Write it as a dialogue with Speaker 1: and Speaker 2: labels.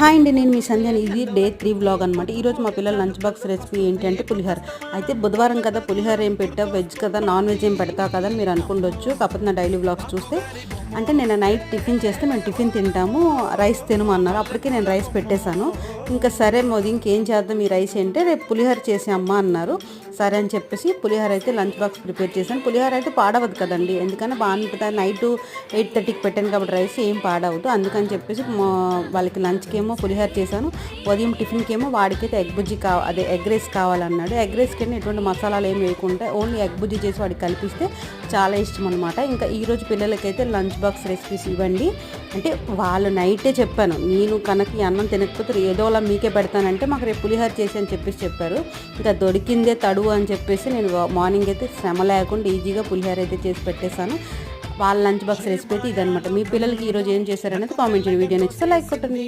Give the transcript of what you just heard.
Speaker 1: Hi అండి నేను మీ సంధ్యాని. ఇది డే త్రీ వ్లాగ్ అనమాట ఈరోజు మా పిల్లల లంచ్ బాక్స్ రెసిపీ ఏంటి అంటే పులిహోర. అయితే బుధవారం కదా పులిహోర ఏం పెట్టావు? వెజ్ కదా నాన్ వెజ్ ఏం పెడతావు కదా అని మీరు అనుకుండొచ్చు. కాకపోతే నా డైలీ వ్లాగ్స్ చూస్తే అంటే నేను నైట్ టిఫిన్ చేస్తే మేము టిఫిన్ తింటాము రైస్ తినమన్నారు. అప్పటికే నేను రైస్ పెట్టేశాను. ఇంకా సరే మోది ఇంకేం చేద్దాం? ఈ రైస్ అంటే రేపు పులిహోర చేసే అమ్మ అన్నారు. సరే అని చెప్పేసి పులిహోర అయితే లంచ్ బాక్స్ ప్రిపేర్ చేశాను. పులిహోర అయితే పాడవద్దు కదండి. ఎందుకంటే బాగా నైట్ ఎయిట్ థర్టీకి పెట్టాను కాబట్టి రైస్ ఏం పాడవద్దు అందుకని చెప్పేసి వాళ్ళకి లంచ్కి ఏమో పులిహోర చేశాను. ఉదయం టిఫిన్కి ఏమో వాడికైతే ఎగ్ బుజ్జి కా అదే ఎగ్ రైస్ కావాలన్నాడు. ఎగ్ రైస్కి ఎటువంటి మసాలాలు ఏమి వేయకుండా ఓన్లీ ఎగ్ బుజ్జి చేసి వాడికి కలిపిస్తే చాలా ఇష్టం అనమాట ఇంకా ఈరోజు పిల్లలకైతే లంచ్ బాక్స్ రెసిపీస్ ఇవ్వండి. అంటే వాళ్ళు నైటే చెప్పాను నేను కనుక అన్నం తినకపోతే ఏదోలా మీకే పెడతానంటే మాకు రేపు పులిహోర చేసి అని చెప్పేసి చెప్పారు. ఇంకా దొరికిందే తడువు అని చెప్పేసి నేను మార్నింగ్ అయితే శ్రమ లేకుండా ఈజీగా పులిహోర అయితే చేసి పెట్టేశాను. వాళ్ళ లంచ్ బాక్స్ రెసిపీ అయితే ఇదనమాట మీ పిల్లలకి ఈరోజు ఏం చేశారనేది కామెంట్ చేయండి. వీడియో నచ్చితే లైక్ కొట్టండి.